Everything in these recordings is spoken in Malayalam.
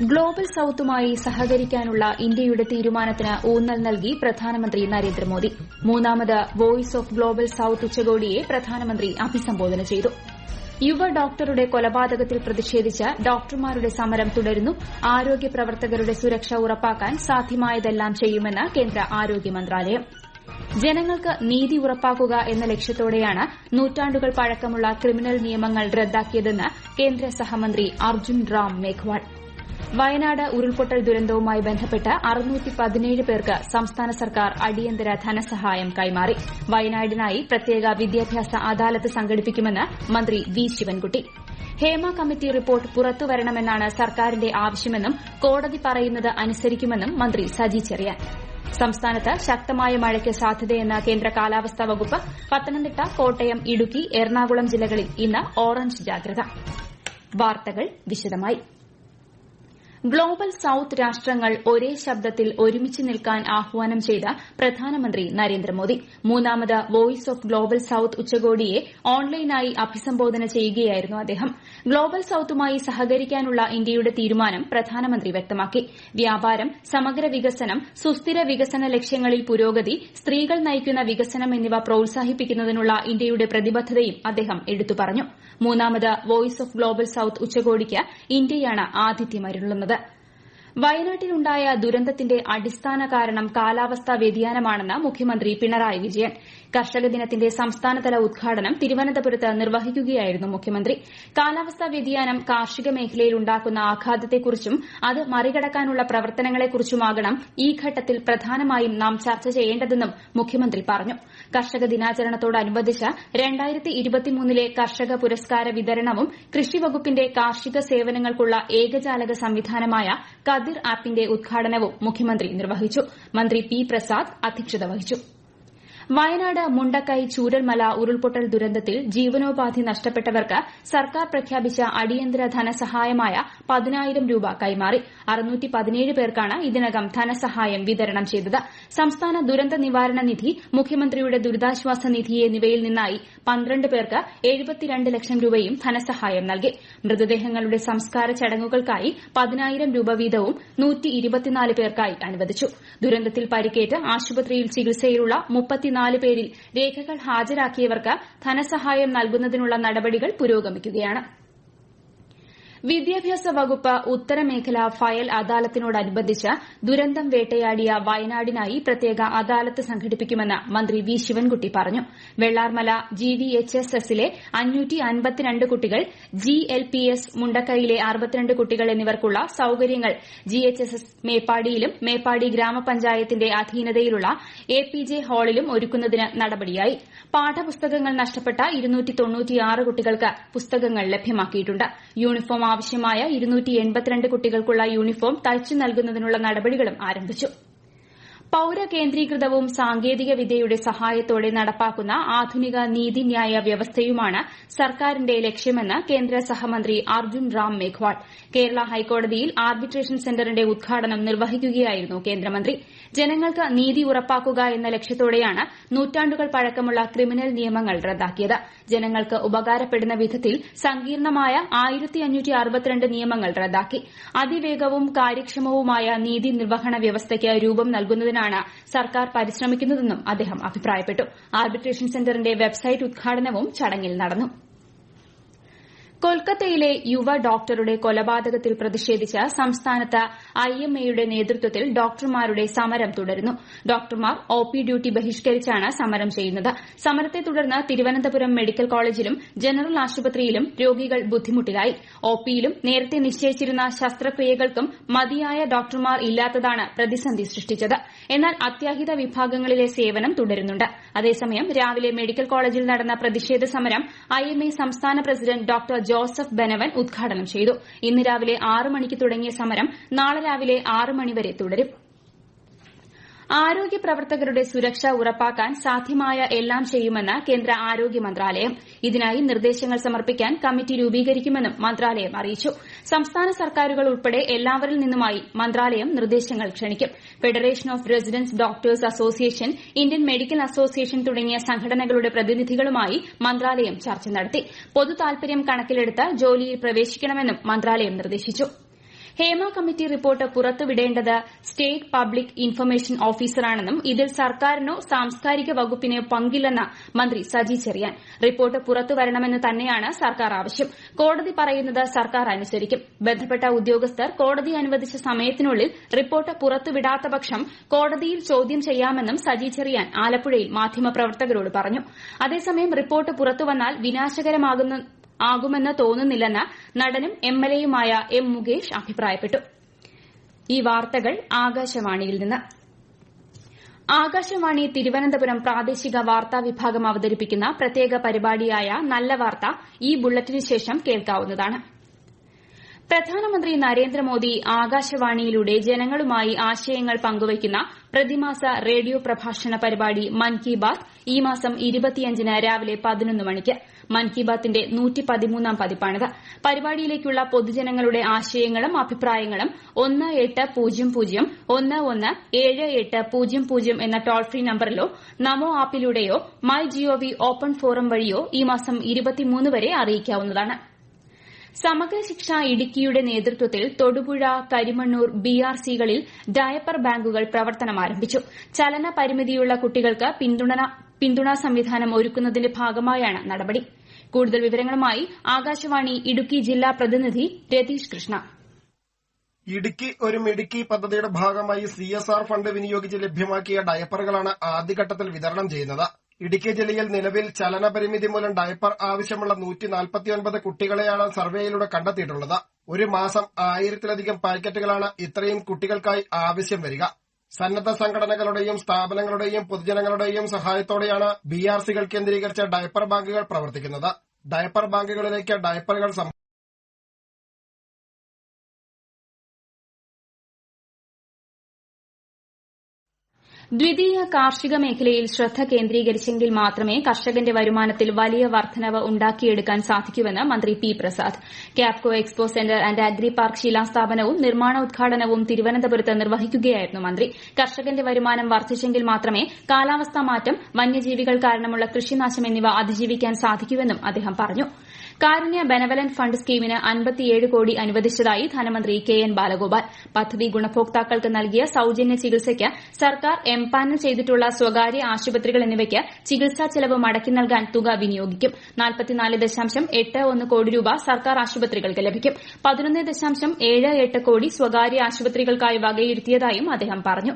ഗ്ലോബൽ സൌത്തുമായി സഹകരിക്കാനുള്ള ഇന്ത്യയുടെ തീരുമാനത്തിന് ഊന്നൽ നൽകി പ്രധാനമന്ത്രി നരേന്ദ്രമോദി. മൂന്നാമത് വോയിസ് ഓഫ് ഗ്ലോബൽ സൌത്ത് ഉച്ചകോടിയെ പ്രധാനമന്ത്രി അഭിസംബോധന ചെയ്തു. യുവ ഡോക്ടറുടെ കൊലപാതകത്തിൽ പ്രതിഷേധിച്ച് ഡോക്ടർമാരുടെ സമരം തുടരുന്നു. ആരോഗ്യ പ്രവർത്തകരുടെ സുരക്ഷ ഉറപ്പാക്കാൻ സാധ്യമായതെല്ലാം ചെയ്യുമെന്ന് കേന്ദ്ര ആരോഗ്യ മന്ത്രാലയം. ജനങ്ങൾക്ക് നീതി ഉറപ്പാക്കുക എന്ന ലക്ഷ്യത്തോടെയാണ് നൂറ്റാണ്ടുകൾ പഴക്കമുള്ള ക്രിമിനൽ നിയമങ്ങൾ റദ്ദാക്കിയതെന്ന് കേന്ദ്ര സഹമന്ത്രി അർജുൻ റാം മേഘ്വാൾ. വയനാട് ഉരുൾപൊട്ടൽ ദുരന്തവുമായി ബന്ധപ്പെട്ട് പേർക്ക് സംസ്ഥാന സർക്കാർ അടിയന്തര ധനസഹായം കൈമാറി. വയനാടിനായി പ്രത്യേക വിദ്യാഭ്യാസ അദാലത്ത് സംഘടിപ്പിക്കുമെന്ന് മന്ത്രി V Sivankutty. Hema committee report പുറത്തുവരണമെന്നാണ് സർക്കാരിന്റെ ആവശ്യമെന്നും കോടതി പറയുന്നത് അനുസരിക്കുമെന്നും മന്ത്രി സജി ചെറിയാൻ. സംസ്ഥാനത്ത് ശക്തമായ മഴയ്ക്ക് സാധ്യതയെന്ന് കേന്ദ്ര കാലാവസ്ഥാ വകുപ്പ് പത്തനംതിട്ട കോട്ടയം ഇടുക്കി എറണാകുളം ജില്ലകളിൽ ഇന്ന് ഓറഞ്ച് ജാഗ്രത. വാർത്തകൾ വിശദമായി. ഗ്ലോബൽ സൌത്ത് രാഷ്ട്രങ്ങൾ ഒരേ ശബ്ദത്തിൽ ഒരുമിച്ച് നിൽക്കാൻ ആഹ്വാനം ചെയ്ത പ്രധാനമന്ത്രി നരേന്ദ്രമോദി. മൂന്നാമത് വോയിസ് ഓഫ് ഗ്ലോബൽ സൌത്ത് ഉച്ചകോടിയെ ഓൺലൈനായി അഭിസംബോധന ചെയ്യുകയായിരുന്നു അദ്ദേഹം. ഗ്ലോബൽ സൌത്തുമായി സഹകരിക്കാനുള്ള ഇന്ത്യയുടെ തീരുമാനം പ്രധാനമന്ത്രി വ്യക്തമാക്കി. വ്യാപാരം സമഗ്ര വികസനം സുസ്ഥിര വികസന ലക്ഷ്യങ്ങളിൽ പുരോഗതി സ്ത്രീകൾ നയിക്കുന്ന വികസനം എന്നിവ പ്രോത്സാഹിപ്പിക്കുന്നതിനുള്ള ഇന്ത്യയുടെ പ്രതിബദ്ധതയും അദ്ദേഹം എടുത്തു പറഞ്ഞു മൂന്നാമത് വോയിസ് ഓഫ് ഗ്ലോബൽ സൌത്ത് ഉച്ചകോടിക്ക് ഇന്ത്യയാണ് ആതിഥ്യമരുളുന്നത് വയനാട്ടിലുണ്ടായ ദുരന്തത്തിന്റെ അടിസ്ഥാന കാരണം കാലാവസ്ഥാ വ്യതിയാനമാണെന്ന് മുഖ്യമന്ത്രി പിണറായി വിജയൻ. കർഷക ദിനത്തിന്റെ സംസ്ഥാനതല ഉദ്ഘാടനം തിരുവനന്തപുരത്ത് നിർവഹിക്കുകയായിരുന്നു മുഖ്യമന്ത്രി. കാലാവസ്ഥാ വ്യതിയാനം കാർഷിക മേഖലയിൽ ഉണ്ടാക്കുന്ന ആഘാതത്തെക്കുറിച്ചും അത് മറികടക്കാനുള്ള പ്രവർത്തനങ്ങളെക്കുറിച്ചുമാകണം ഈ ഘട്ടത്തിൽ പ്രധാനമായും നാം ചർച്ച ചെയ്യേണ്ടതെന്നും മുഖ്യമന്ത്രി പറഞ്ഞു. കർഷക ദിനാചരണത്തോടനുബന്ധിച്ച് ലെ കർഷക പുരസ്കാര വിതരണവും കൃഷി വകുപ്പിന്റെ കാർഷിക സേവനങ്ങൾക്കുള്ള ഏകജാലക സംവിധാനമായ കതിർ ആപ്പിന്റെ ഉദ്ഘാടനവും മുഖ്യമന്ത്രി നിർവഹിച്ചു. മന്ത്രി പി പ്രസാദ് അധ്യക്ഷത വഹിച്ചു. വയനാട് മുണ്ടക്കൈ ചൂരൽമല ഉരുൾപൊട്ടൽ ദുരന്തത്തിൽ ജീവനോപാധി നഷ്ടപ്പെട്ടവർക്ക് സർക്കാർ പ്രഖ്യാപിച്ച അടിയന്തര ധനസഹായമായ പതിനായിരം രൂപ കൈമാറി. പേർക്കാണ് ഇതിനകം ധനസഹായം വിതരണം ചെയ്തത്. സംസ്ഥാന ദുരന്ത നിവാരണ നിധി മുഖ്യമന്ത്രിയുടെ ദുരിതാശ്വാസ നിധി എന്നിവയിൽ നിന്നായി പന്ത്രണ്ട് പേർക്ക് എഴുപത്തിരണ്ട് ലക്ഷം രൂപയും ധനസഹായം നൽകി. മൃതദേഹങ്ങളുടെ സംസ്കാര ചടങ്ങുകൾക്കായി പതിനായിരം രൂപ വീതവും പേർക്കായി അനുവദിച്ചു. ദുരന്തത്തിൽ പരിക്കേറ്റ് ആശുപത്രിയിൽ ചികിത്സയിലുള്ള മുപ്പത്തിനാല് പേരിൽ രേഖകൾ ഹാജരാക്കിയവർക്ക് ധനസഹായം നൽകുന്നതിനുള്ള നടപടികൾ പുരോഗമിക്കുകയാണ് വിദ്യാഭ്യാസ വകുപ്പ് ഉത്തരമേഖല ഫയൽ അദാലത്തിനോടനുബന്ധിച്ച് ദുരന്തം വേട്ടയാടിയ വയനാടിനായി പ്രത്യേക അദാലത്ത് സംഘടിപ്പിക്കുമെന്ന് മന്ത്രി വി ശിവൻകുട്ടി പറഞ്ഞു. Vellarmala G V H S എസിലെ കുട്ടികൾ ജി എൽ പി എസ് മുണ്ടക്കൈയിലെ കുട്ടികൾ എന്നിവർക്കുള്ള സൌകര്യങ്ങൾ ജി എച്ച് എസ് എസ് മേപ്പാടിയിലും മേപ്പാടി ഗ്രാമപഞ്ചായത്തിന്റെ അധീനതയിലുള്ള എ പി ജെ ഹാളിലും ഒരുക്കുന്നതിന് നടപടിയായി. പാഠപുസ്തകങ്ങൾ നഷ്ടപ്പെട്ട കുട്ടികൾക്ക് പുസ്തകങ്ങൾ ലഭ്യമാക്കിയിട്ടുണ്ട്. യൂണിഫോം ആവശ്യമായ കുട്ടികൾക്കുള്ള യൂണിഫോം തയ്ച്ചു നൽകുന്നതിനുള്ള നടപടികളും ആരംഭിച്ചു പൌരകേന്ദ്രീകൃതവും സാങ്കേതിക വിദ്യയുടെ സഹായത്തോടെ നടപ്പാക്കുന്ന ആധുനിക നീതിന്യായ വ്യവസ്ഥയുമാണ് സർക്കാരിന്റെ ലക്ഷ്യമെന്ന് കേന്ദ്ര സഹമന്ത്രി അർജുൻ റാം മേഘ്വാൾ. കേരള ഹൈക്കോടതിയിൽ ആർബിട്രേഷൻ സെന്ററിന്റെ ഉദ്ഘാടനം നിർവഹിക്കുകയായിരുന്നു കേന്ദ്രമന്ത്രി. ജനങ്ങൾക്ക് നീതി ഉറപ്പാക്കുക എന്ന ലക്ഷ്യത്തോടെയാണ് നൂറ്റാണ്ടുകൾ പഴക്കമുള്ള ക്രിമിനൽ നിയമങ്ങൾ റദ്ദാക്കിയത്. ജനങ്ങൾക്ക് ഉപകാരപ്പെടുന്ന വിധത്തിൽ സങ്കീർണമായ നിയമങ്ങൾ റദ്ദാക്കി. അതിവേഗവും കാര്യക്ഷമവുമായ നീതി നിർവഹണ വ്യവസ്ഥയ്ക്ക് രൂപം നൽകുന്നതിനാണ് സർക്കാർ പരിശ്രമിക്കുന്നതെന്നും അദ്ദേഹം അഭിപ്രായപ്പെട്ടു. ആർബിട്രേഷൻ സെന്ററിന്റെ വെബ്സൈറ്റ് ഉദ്ഘാടനവും ചടങ്ങിൽ നടന്നു. കൊൽക്കത്തയിലെ യുവ ഡോക്ടറുടെ കൊലപാതകത്തിൽ പ്രതിഷേധിച്ച് സംസ്ഥാനത്ത് ഐഎംഎയുടെ നേതൃത്വത്തിൽ ഡോക്ടർമാരുടെ സമരം തുടരുന്നു. ഡോക്ടർമാർ ഒ പി ഡ്യൂട്ടി ബഹിഷ്കരിച്ചാണ് സമരം ചെയ്യുന്നത്. സമരത്തെ തുടർന്ന് തിരുവനന്തപുരം മെഡിക്കൽ കോളേജിലും ജനറൽ ആശുപത്രിയിലും രോഗികൾ ബുദ്ധിമുട്ടിലായി. ഒ പിയിലും നേരത്തെ നിശ്ചയിച്ചിരുന്ന ശസ്ത്രക്രിയകൾക്കും മതിയായ ഡോക്ടർമാർ ഇല്ലാത്തതാണ് പ്രതിസന്ധി സൃഷ്ടിച്ചത്. എന്നാൽ അത്യാഹിത വിഭാഗങ്ങളിലെ സേവനം തുടരുന്നുണ്ട്. അതേസമയം രാവിലെ മെഡിക്കൽ കോളേജിൽ നടന്ന പ്രതിഷേധ സമരം ഐഎംഎ സംസ്ഥാന പ്രസിഡന്റ് ഡോക്ടർ ജോസഫ് ബെനവൻ ഉദ്ഘാടനം ചെയ്തു. ഇന്ന് രാവിലെ ആറ് മണിക്ക് തുടങ്ങിയ സമരം നാളെ രാവിലെ ആറ് മണിവരെ തുടരും. ആരോഗ്യ പ്രവർത്തകരുടെ സുരക്ഷ ഉറപ്പാക്കാൻ സാധ്യമായ എല്ലാം ചെയ്യുമെന്ന് കേന്ദ്ര ആരോഗ്യ മന്ത്രാലയം. ഇതിനായി നിർദ്ദേശങ്ങൾ സമർപ്പിക്കാൻ കമ്മിറ്റി രൂപീകരിക്കുമെന്നും മന്ത്രാലയം അറിയിച്ചു. സംസ്ഥാന സർക്കാരുകൾ ഉൾപ്പെടെ എല്ലാവരിൽ നിന്നുമായി മന്ത്രാലയം നിർദ്ദേശങ്ങൾ ക്ഷണിക്കും. Federation of residents doctors association Indian medical association തുടങ്ങിയ സംഘടനകളുടെ പ്രതിനിധികളുമായി മന്ത്രാലയം ചർച്ച നടത്തി. പൊതു താൽപര്യം കണക്കിലെടുത്ത് ജോലിയിൽ പ്രവേശിക്കണമെന്നും മന്ത്രാലയം നിർദ്ദേശിച്ചു. ഹേമ കമ്മിറ്റി റിപ്പോർട്ട് പുറത്തുവിടേണ്ടത് സ്റ്റേറ്റ് പബ്ലിക് ഇൻഫർമേഷൻ ഓഫീസറാണെന്നും ഇതിൽ സർക്കാരിനോ സാംസ്കാരിക വകുപ്പിനോ പങ്കില്ലെന്ന് മന്ത്രി സജി ചെറിയാൻ. റിപ്പോർട്ട് പുറത്തുവരണമെന്ന് തന്നെയാണ് സർക്കാർ ആവശ്യം. കോടതി പറയുന്നത് സർക്കാർ അനുസരിക്കും. ബന്ധപ്പെട്ട ഉദ്യോഗസ്ഥർ കോടതി അനുവദിച്ച സമയത്തിനുള്ളിൽ റിപ്പോർട്ട് പുറത്തുവിടാത്ത പക്ഷം കോടതിയിൽ ചോദ്യം ചെയ്യാമെന്നും സജി ചെറിയാൻ ആലപ്പുഴയിൽ മാധ്യമപ്രവർത്തകരോട് പറഞ്ഞു. അതേസമയം റിപ്പോർട്ട് പുറത്തുവന്നാൽ വിനാശകരമാകുന്ന ആകുമെന്ന് തോന്നുന്നില്ലെന്ന് നടനും എംഎൽഎയുമായ എം മുകേഷ് അഭിപ്രായപ്പെട്ടു. ആകാശവാണി തിരുവനന്തപുരം പ്രാദേശിക വാർത്താ വിഭാഗം അവതരിപ്പിക്കുന്ന പ്രത്യേക പരിപാടിയായ നല്ല വാർത്ത ഈ ബുള്ളറ്റിന് ശേഷം കേൾക്കാവുന്നതാണ്. പ്രധാനമന്ത്രി നരേന്ദ്രമോദി ആകാശവാണിയിലൂടെ ജനങ്ങളുമായി ആശയങ്ങൾ പങ്കുവയ്ക്കുന്ന പ്രതിമാസ റേഡിയോ പ്രഭാഷണ പരിപാടി മൻ കി ബാത് ഈ മാസം ഇരുപത്തിയഞ്ചിന് രാവിലെ മണിക്ക്. മൻ കി ബാത്തിന്റെ പരിപാടിയിലേക്കുള്ള പൊതുജനങ്ങളുടെ ആശയങ്ങളും അഭിപ്രായങ്ങളും ഒന്ന് എട്ട് പൂജ്യം പൂജ്യം ഒന്ന് ഒന്ന് ഏഴ് എട്ട് പൂജ്യം പൂജ്യം എന്ന ടോൾ ഫ്രീ നമ്പറിലോ NaMo ആപ്പിലൂടെയോ my G O V open forum വഴിയോ ഈ മാസം വരെ അറിയിക്കാവുന്നതാണ്. സമഗ്ര ശിക്ഷ ഇടുക്കിയുടെ നേതൃത്വത്തിൽ തൊടുപുഴ കരിമണ്ണൂർ ബിആർസികളിൽ ഡയപ്പർ ബാങ്കുകൾ പ്രവർത്തനമാരംഭിച്ചു ചലന പരിമിതിയുള്ള കുട്ടികൾക്ക് പിന്തുണാ സംവിധാനം ഒരുക്കുന്നതിന്റെ ഭാഗമായാണ് നടപടി. കൂടുതൽ വിവരങ്ങളുമായി ആകാശവാണി ഇടുക്കി ജില്ലാ പ്രതിനിധി രതീഷ് കൃഷ്ണ. ഇടുക്കി ഒരു മിടുക്കി പദ്ധതിയുടെ ഭാഗമായി സി എസ് ആർ ഫണ്ട് വിനിയോഗിച്ച് ലഭ്യമാക്കിയ ഡയപ്പറുകളാണ് ആദ്യഘട്ടത്തിൽ വിതരണം ചെയ്യുന്നത്. ഇടുക്കി ജില്ലയിൽ നിലവിൽ ചലനപരിമിതി മൂലം ഡയപ്പർ ആവശ്യമുള്ള നൂറ്റി നാൽപ്പത്തിയൊൻപത് കുട്ടികളെയാണ് സർവേയിലൂടെ കണ്ടെത്തിയിട്ടുള്ളത്. ഒരു മാസം ആയിരത്തിലധികം പാക്കറ്റുകളാണ് ഇത്രയും കുട്ടികൾക്കായി ആവശ്യം വരിക. സന്നദ്ധ സംഘടനകളുടെയും സ്ഥാപനങ്ങളുടെയും പൊതുജനങ്ങളുടെയും സഹായത്തോടെയാണ് ബി ആർ സികൾ കേന്ദ്രീകരിച്ച ഡയപ്പർ ബാങ്കുകൾ പ്രവർത്തിക്കുന്നത്. ഡയപ്പർ ബാങ്കുകളിലേക്ക് ഡയപ്പറുകൾ ദ്വിതീയ കാർഷിക മേഖലയിൽ ശ്രദ്ധ കേന്ദ്രീകരിച്ചെങ്കിൽ മാത്രമേ കർഷകന്റെ വരുമാനത്തിൽ വലിയ വർദ്ധനവ് ഉണ്ടാക്കിയെടുക്കാൻ സാധിക്കൂവെന്ന് മന്ത്രി P Prasad. Capco expo centre and agri park ശിലാസ്ഥാപനവും നിർമ്മാണോദ്ഘാടനവും തിരുവനന്തപുരത്ത് നിർവഹിക്കുകയായിരുന്നു മന്ത്രി. കർഷകന്റെ വരുമാനം വർദ്ധിച്ചെങ്കിൽ മാത്രമേ കാലാവസ്ഥാ മാറ്റം വന്യജീവികൾ കാരണമുള്ള കൃഷിനാശം എന്നിവ അതിജീവിക്കാൻ സാധിക്കൂവെന്നും അദ്ദേഹം പറഞ്ഞു. കാരുണ്യ ബെനവലന്റ് ഫണ്ട് സ്കീമിന് അൻപത്തിയേഴ് കോടി അനുവദിച്ചതായി ധനമന്ത്രി കെ എൻ ബാലഗോപാൽ. പദ്ധതി ഗുണഭോക്താക്കൾക്ക് നൽകിയ സൌജന്യ ചികിത്സയ്ക്ക് സർക്കാർ എംപാനൽ ചെയ്തിട്ടുള്ള സ്വകാര്യ ആശുപത്രികൾ എന്നിവയ്ക്ക് ചികിത്സാ ചെലവ് മടക്കി നൽകാൻ തുക വിനിയോഗിക്കും. കോടി രൂപ സർക്കാർ ആശുപത്രികൾക്ക് ലഭിക്കും. പതിനൊന്ന് ദശാംശം ഏഴ് എട്ട് കോടി സ്വകാര്യ ആശുപത്രികൾക്കായി വകയിരുത്തിയതായും അദ്ദേഹം പറഞ്ഞു.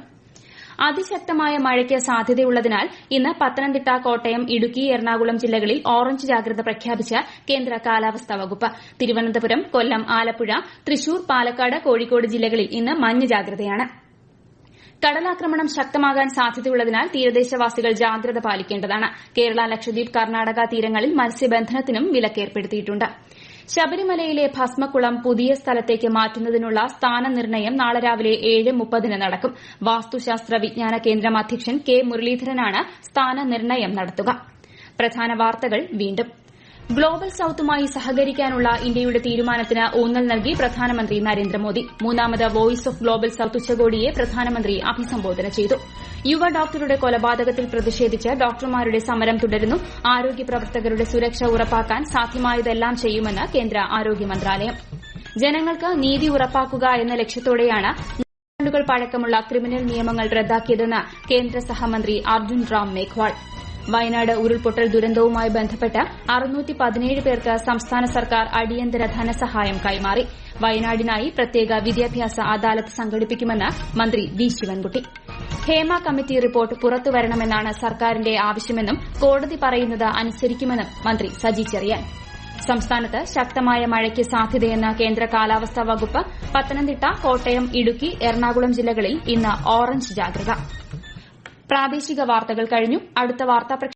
അതിശക്തമായ മഴയ്ക്ക് സാധ്യതയുള്ളതിനാൽ ഇന്ന് പത്തനംതിട്ട കോട്ടയം ഇടുക്കി എറണാകുളം ജില്ലകളിൽ ഓറഞ്ച് ജാഗ്രത പ്രഖ്യാപിച്ച കേന്ദ്ര കാലാവസ്ഥാ വകുപ്പ്. തിരുവനന്തപുരം കൊല്ലം ആലപ്പുഴ തൃശൂർ പാലക്കാട് കോഴിക്കോട് ജില്ലകളിൽ ഇന്ന് മഞ്ഞ ജാഗ്രതയാണ്. കടലാക്രമണം ശക്തമാകാൻ സാധ്യതയുള്ളതിനാൽ തീരദേശവാസികൾ ജാഗ്രത പാലിക്കേണ്ടതാണ്. കേരള ലക്ഷദ്വീപ് കർണാടക തീരങ്ങളിൽ മത്സ്യബന്ധനത്തിനും വിലക്കേർപ്പെടുത്തിയിട്ടുണ്ട്. ശബരിമലയിലെ ഭസ്മക്കുളം പുതിയ സ്ഥലത്തേക്ക് മാറ്റുന്നതിനുള്ള സ്ഥാനനിർണയം നാളെ രാവിലെ ഏഴ് മുപ്പതിന് നടക്കും. വാസ്തുശാസ്ത്ര വിജ്ഞാന കേന്ദ്രം അധ്യക്ഷൻ കെ മുരളീധരനാണ് സ്ഥാനനിർണയം നടത്തുക. പ്രധാന വാർത്തകൾ വീണ്ടും. ഗ്ലോബൽ സൌത്തുമായി സഹകരിക്കാനുള്ള ഇന്ത്യയുടെ തീരുമാനത്തിന് ഊന്നൽ നൽകി പ്രധാനമന്ത്രി നരേന്ദ്രമോദി. മൂന്നാമത് വോയിസ് ഓഫ് ഗ്ലോബൽ സൌത്ത് ഉച്ചകോടിയെ പ്രധാനമന്ത്രി അഭിസംബോധന ചെയ്തു. യുവ ഡോക്ടറുടെ കൊലപാതകത്തിൽ പ്രതിഷേധിച്ച് ഡോക്ടർമാരുടെ സമരം തുടരുന്നു. ആരോഗ്യ പ്രവർത്തകരുടെ സുരക്ഷ ഉറപ്പാക്കാൻ സാധ്യമായതെല്ലാം ചെയ്യുമെന്ന് കേന്ദ്ര ആരോഗ്യ മന്ത്രാലയം. ജനങ്ങൾക്ക് നീതി ഉറപ്പാക്കുക എന്ന ലക്ഷ്യത്തോടെയാണ് നൂറ്റാണ്ടുകൾ പഴക്കമുള്ള ക്രിമിനൽ നിയമങ്ങൾ റദ്ദാക്കിയതെന്ന് കേന്ദ്ര സഹമന്ത്രി അർജുൻ റാം മേഘ്വാൾ. വയനാട് ഉരുൾപൊട്ടൽ ദുരന്തവുമായി ബന്ധപ്പെട്ട് അറുന്നൂറ്റി പതിനേഴ് പേർക്ക് സംസ്ഥാന സർക്കാർ അടിയന്തര ധനസഹായം കൈമാറി. വയനാടിനായി പ്രത്യേക വിദ്യാഭ്യാസ അദാലത്ത് സംഘടിപ്പിക്കുമെന്ന് മന്ത്രി V Sivankutty. Hema committee report പുറത്തുവരണമെന്നാണ് സർക്കാരിന്റെ ആവശ്യമെന്നും കോടതി പറയുന്നത് അനുസരിക്കുമെന്നും മന്ത്രി സജി ചെറിയാൻ. സംസ്ഥാനത്ത് ശക്തമായ മഴയ്ക്ക് സാധ്യതയെന്ന് കേന്ദ്ര കാലാവസ്ഥാ വകുപ്പ് പത്തനംതിട്ട കോട്ടയം ഇടുക്കി എറണാകുളം ജില്ലകളിൽ ഇന്ന് ഓറഞ്ച് ജാഗ്രത.